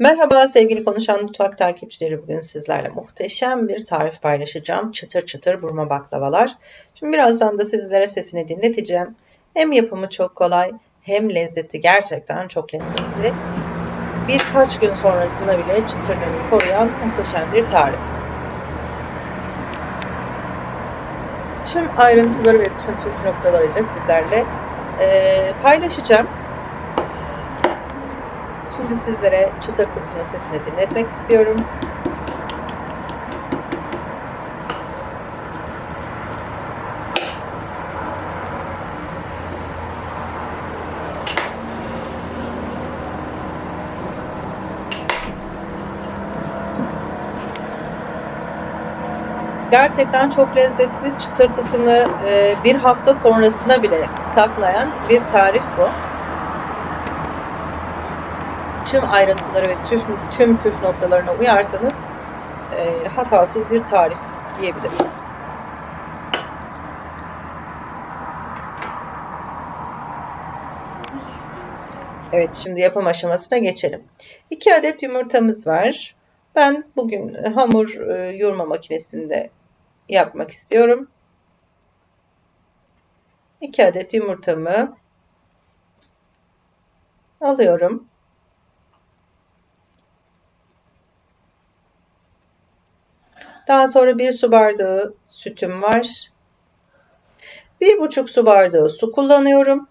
Merhaba sevgili Konuşan Mutfak takipçileri. Bugün sizlerle muhteşem bir tarif paylaşacağım. Çıtır çıtır burma baklavalar. Şimdi birazdan da sizlere sesini dinleteceğim. Hem yapımı çok kolay hem lezzeti gerçekten çok lezzetli. Birkaç gün sonrasında bile çıtırlığını koruyan muhteşem bir tarif. Tüm ayrıntıları ve tüm püf noktalarıyla sizlerle e, paylaşacağım. Şimdi sizlere çıtırtısının sesini dinletmek istiyorum. Gerçekten çok lezzetli çıtırtısını bir hafta sonrasına bile saklayan bir tarif bu tüm ayrıntıları ve tüm, tüm püf noktalarına uyarsanız e, hatasız bir tarif diyebilirim. Evet şimdi yapım aşamasına geçelim. 2 adet yumurtamız var. Ben bugün hamur e, yoğurma makinesinde yapmak istiyorum. 2 adet yumurtamı alıyorum. Daha sonra bir su bardağı sütüm var. Bir buçuk su bardağı su kullanıyorum.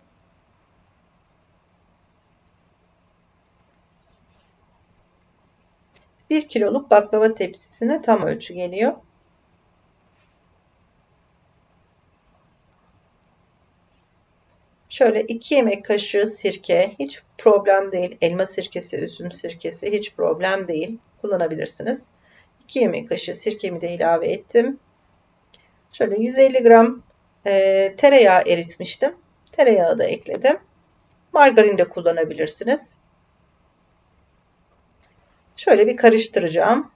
Bir kiloluk baklava tepsisine tam ölçü geliyor. Şöyle 2 yemek kaşığı sirke hiç problem değil. Elma sirkesi, üzüm sirkesi hiç problem değil. Kullanabilirsiniz. 2 yemek kaşığı sirkemi de ilave ettim. Şöyle 150 gram e, tereyağı eritmiştim. Tereyağı da ekledim. Margarin de kullanabilirsiniz. Şöyle bir karıştıracağım.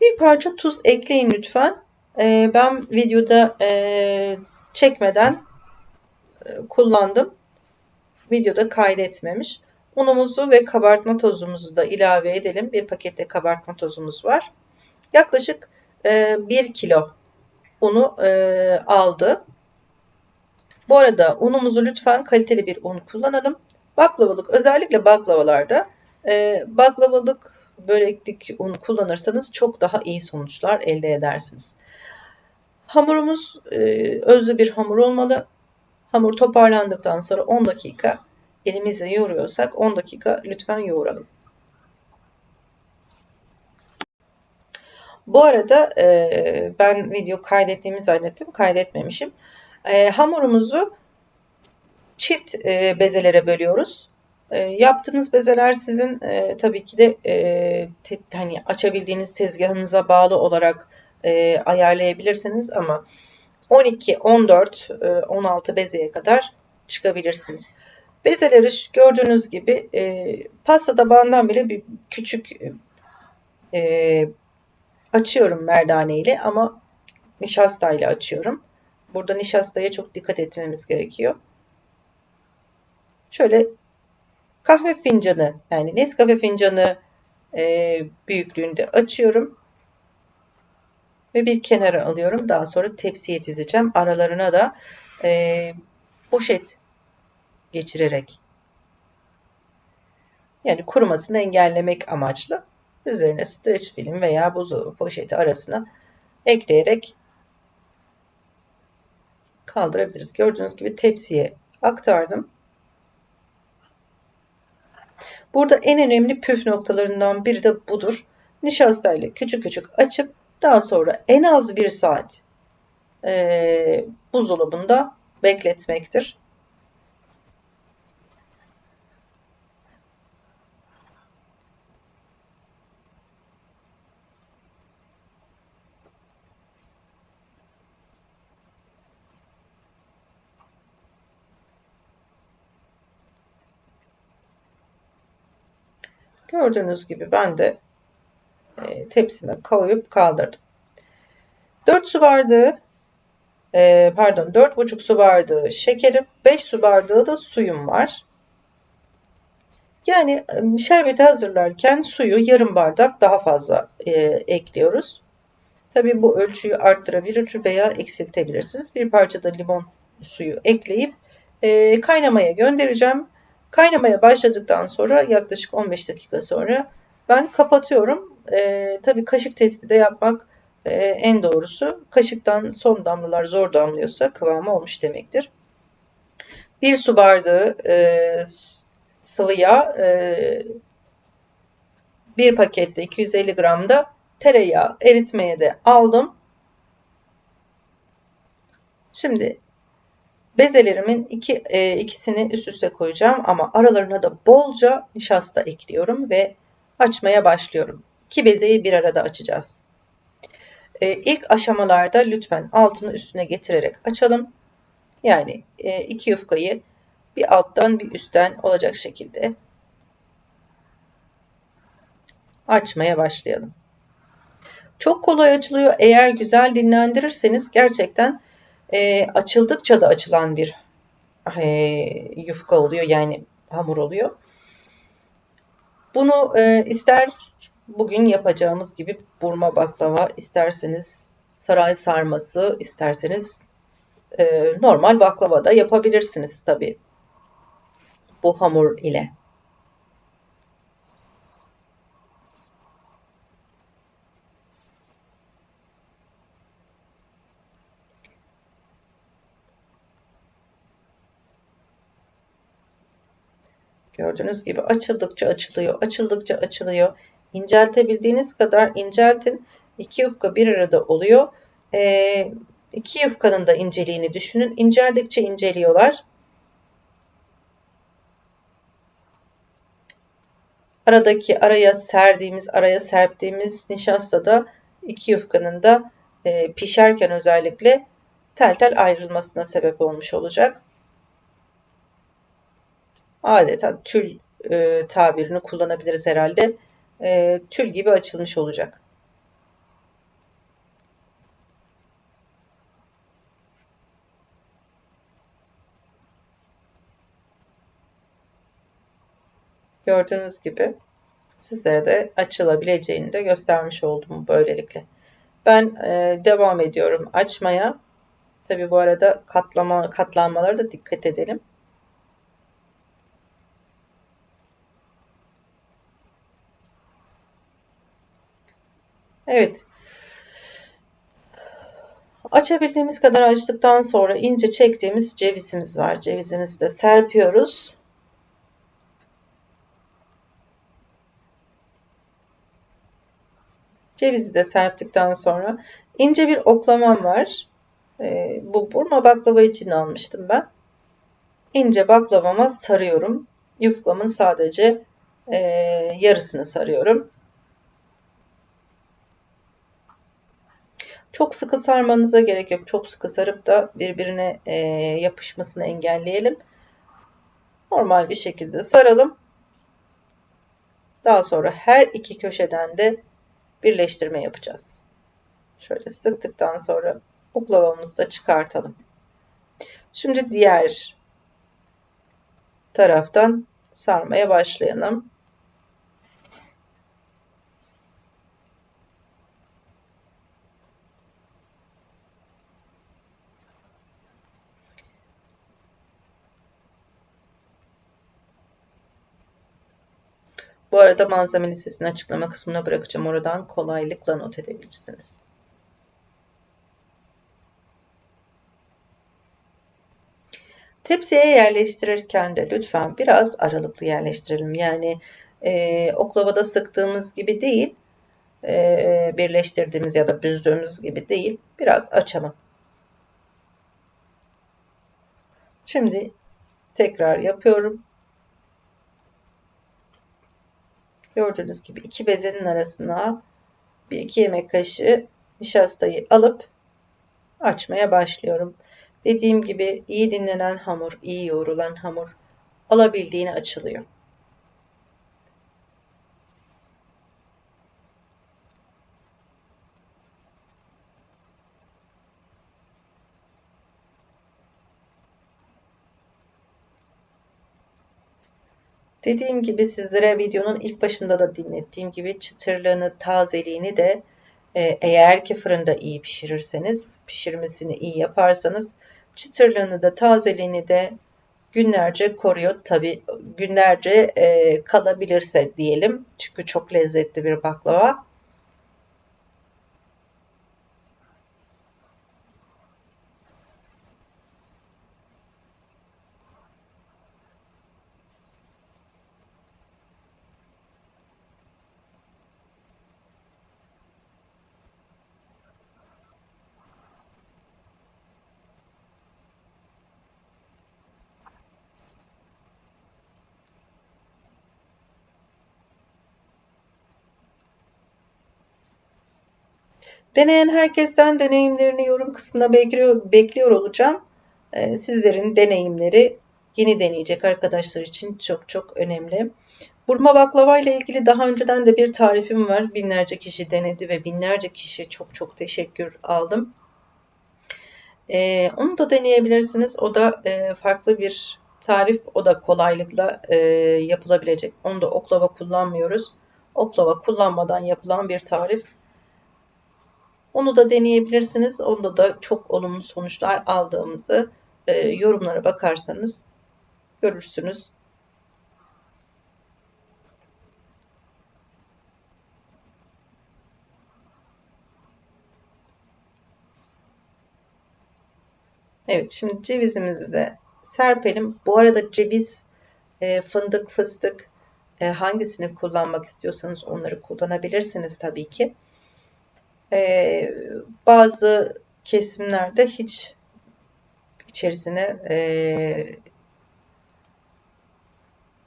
Bir parça tuz ekleyin lütfen. E, ben videoda e, çekmeden e, kullandım videoda kaydetmemiş. Unumuzu ve kabartma tozumuzu da ilave edelim. Bir pakette kabartma tozumuz var. Yaklaşık e, 1 kilo unu e, aldı. Bu arada unumuzu lütfen kaliteli bir un kullanalım. Baklavalık özellikle baklavalarda e, baklavalık böreklik un kullanırsanız çok daha iyi sonuçlar elde edersiniz. Hamurumuz e, özlü bir hamur olmalı. Hamur toparlandıktan sonra 10 dakika elimizle yoğuruyorsak 10 dakika lütfen yoğuralım. Bu arada e, ben video kaydettiğimi zannettim. Kaydetmemişim. E, hamurumuzu çift e, bezelere bölüyoruz. E, yaptığınız bezeler sizin e, tabii ki de e, te, hani açabildiğiniz tezgahınıza bağlı olarak e, ayarlayabilirsiniz ama 12, 14, 16 bezeye kadar çıkabilirsiniz. Bezeleri gördüğünüz gibi e, pasta tabağından bile bir küçük e, açıyorum merdane ile ama nişasta ile açıyorum. Burada nişastaya çok dikkat etmemiz gerekiyor. Şöyle kahve fincanı yani Nescafe fincanı e, büyüklüğünde açıyorum ve bir kenara alıyorum. Daha sonra tepsiye dizeceğim. Aralarına da e, poşet geçirerek yani kurumasını engellemek amaçlı üzerine streç film veya buzdolabı poşeti arasına ekleyerek kaldırabiliriz. Gördüğünüz gibi tepsiye aktardım. Burada en önemli püf noktalarından biri de budur. Nişasta ile küçük küçük açıp daha sonra en az bir saat e, buzdolabında bekletmektir. Gördüğünüz gibi ben de e, tepsime koyup kaldırdım. 4 su bardağı e, pardon 4,5 su bardağı şekerim, 5 su bardağı da suyum var. Yani e, şerbeti hazırlarken suyu yarım bardak daha fazla e, ekliyoruz. Tabi bu ölçüyü arttırabilir veya eksiltebilirsiniz. Bir parça da limon suyu ekleyip e, kaynamaya göndereceğim. Kaynamaya başladıktan sonra yaklaşık 15 dakika sonra ben kapatıyorum. E, tabii kaşık testi de yapmak e, en doğrusu. Kaşıktan son damlalar zor damlıyorsa kıvamı olmuş demektir. Bir su bardağı e, sıvı yağ, e, bir pakette 250 gram da tereyağı eritmeye de aldım. Şimdi bezelerimin iki, e, ikisini üst üste koyacağım ama aralarına da bolca nişasta ekliyorum ve açmaya başlıyorum. İki bezeyi bir arada açacağız. E, ilk aşamalarda lütfen altını üstüne getirerek açalım. Yani e, iki yufkayı bir alttan bir üstten olacak şekilde açmaya başlayalım. Çok kolay açılıyor. Eğer güzel dinlendirirseniz gerçekten e, açıldıkça da açılan bir e, yufka oluyor. Yani hamur oluyor. Bunu e, ister bugün yapacağımız gibi burma baklava, isterseniz saray sarması, isterseniz e, normal baklava da yapabilirsiniz tabi bu hamur ile. Gördüğünüz gibi açıldıkça açılıyor, açıldıkça açılıyor. İnceltebildiğiniz kadar inceltin. İki yufka bir arada oluyor. Ee, iki yufkanın da inceliğini düşünün. İnceldikçe inceliyorlar. Aradaki araya serdiğimiz, araya serptiğimiz nişasta da iki yufkanın da e, pişerken özellikle tel tel ayrılmasına sebep olmuş olacak adeta tül e, tabirini kullanabiliriz herhalde. E, tül gibi açılmış olacak. Gördüğünüz gibi sizlere de açılabileceğini de göstermiş oldum böylelikle. Ben e, devam ediyorum açmaya. Tabi bu arada katlama katlanmalara da dikkat edelim. Evet. Açabildiğimiz kadar açtıktan sonra ince çektiğimiz cevizimiz var. Cevizimizi de serpiyoruz. Cevizi de serptikten sonra ince bir oklamam var. E, bu burma baklava için almıştım ben. İnce baklavama sarıyorum. Yufkamın sadece e, yarısını sarıyorum. Çok sıkı sarmanıza gerek yok. Çok sıkı sarıp da birbirine e, yapışmasını engelleyelim. Normal bir şekilde saralım. Daha sonra her iki köşeden de birleştirme yapacağız. Şöyle sıktıktan sonra oklavamızı da çıkartalım. Şimdi diğer taraftan sarmaya başlayalım. Bu arada malzeme listesini açıklama kısmına bırakacağım. Oradan kolaylıkla not edebilirsiniz. Tepsiye yerleştirirken de lütfen biraz aralıklı yerleştirelim. Yani e, oklavada sıktığımız gibi değil, e, birleştirdiğimiz ya da büzdüğümüz gibi değil. Biraz açalım. Şimdi tekrar yapıyorum. Gördüğünüz gibi iki bezenin arasına bir iki yemek kaşığı nişastayı alıp açmaya başlıyorum. Dediğim gibi iyi dinlenen hamur, iyi yoğrulan hamur alabildiğini açılıyor. Dediğim gibi sizlere videonun ilk başında da dinlettiğim gibi çıtırlığını, tazeliğini de e, eğer ki fırında iyi pişirirseniz, pişirmesini iyi yaparsanız çıtırlığını da tazeliğini de günlerce koruyor. Tabi günlerce e, kalabilirse diyelim. Çünkü çok lezzetli bir baklava. Deneyen herkesten deneyimlerini yorum kısmına bekliyor, bekliyor olacağım. Ee, sizlerin deneyimleri yeni deneyecek arkadaşlar için çok çok önemli. Burma baklava ile ilgili daha önceden de bir tarifim var. Binlerce kişi denedi ve binlerce kişi çok çok teşekkür aldım. Ee, onu da deneyebilirsiniz. O da e, farklı bir tarif. O da kolaylıkla e, yapılabilecek. Onu da oklava kullanmıyoruz. Oklava kullanmadan yapılan bir tarif. Onu da deneyebilirsiniz. Onda da çok olumlu sonuçlar aldığımızı e, yorumlara bakarsanız görürsünüz. Evet şimdi cevizimizi de serpelim. Bu arada ceviz, e, fındık, fıstık e, hangisini kullanmak istiyorsanız onları kullanabilirsiniz tabii ki. E, bazı kesimlerde hiç içerisine e,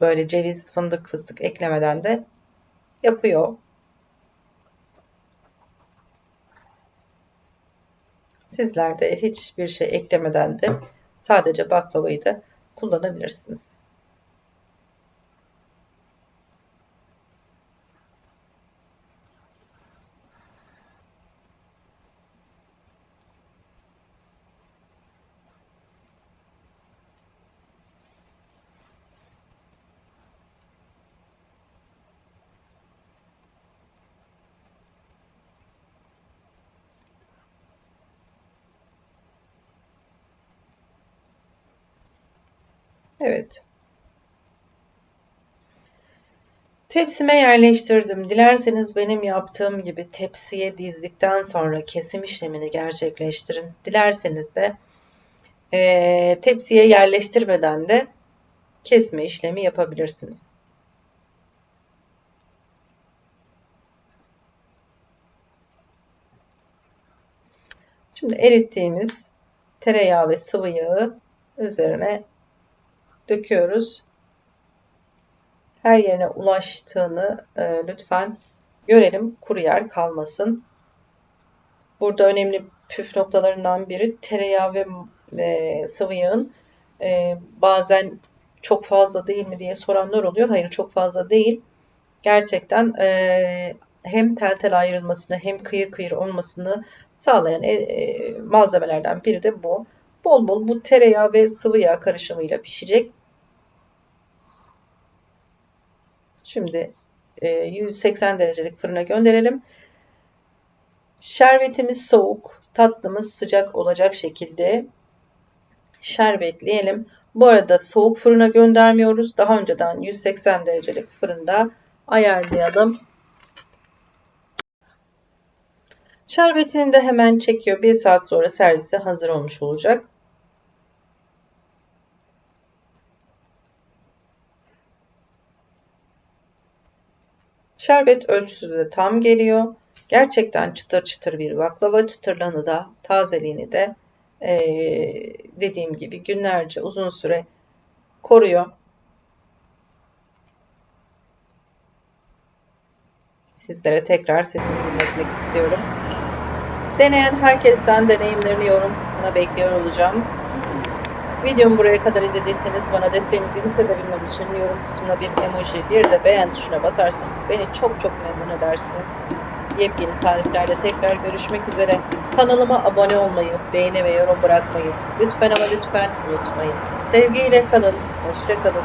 böyle ceviz, fındık, fıstık eklemeden de yapıyor. Sizler de hiçbir şey eklemeden de sadece baklavayı da kullanabilirsiniz. Evet. Tepsime yerleştirdim. Dilerseniz benim yaptığım gibi tepsiye dizdikten sonra kesim işlemini gerçekleştirin. Dilerseniz de e, tepsiye yerleştirmeden de kesme işlemi yapabilirsiniz. Şimdi erittiğimiz tereyağı ve sıvı yağı üzerine döküyoruz. Her yerine ulaştığını e, lütfen görelim. Kuru yer kalmasın. Burada önemli püf noktalarından biri tereyağı ve e, sıvı yağın e, bazen çok fazla değil mi diye soranlar oluyor. Hayır çok fazla değil. Gerçekten e, hem tel tel ayrılmasını hem kıyır kıyır olmasını sağlayan e, e, malzemelerden biri de bu. Bol bol bu tereyağı ve sıvı yağ karışımıyla pişecek. Şimdi 180 e, derecelik fırına gönderelim. Şerbetimiz soğuk, tatlımız sıcak olacak şekilde şerbetleyelim. Bu arada soğuk fırına göndermiyoruz. Daha önceden 180 derecelik fırında ayarlayalım. Şerbetini de hemen çekiyor. Bir saat sonra servise hazır olmuş olacak. Şerbet ölçüsü de tam geliyor. Gerçekten çıtır çıtır bir baklava. Çıtırlığını da tazeliğini de e, dediğim gibi günlerce uzun süre koruyor. Sizlere tekrar sesini dinletmek istiyorum. Deneyen herkesten deneyimlerini yorum kısmına bekliyor olacağım. Videomu buraya kadar izlediyseniz bana desteğinizi hissedebilmem için yorum kısmına bir emoji, bir de beğen tuşuna basarsanız beni çok çok memnun edersiniz. Yepyeni tariflerle tekrar görüşmek üzere. Kanalıma abone olmayı, beğeni ve yorum bırakmayı lütfen ama lütfen unutmayın. Sevgiyle kalın, hoşça kalın.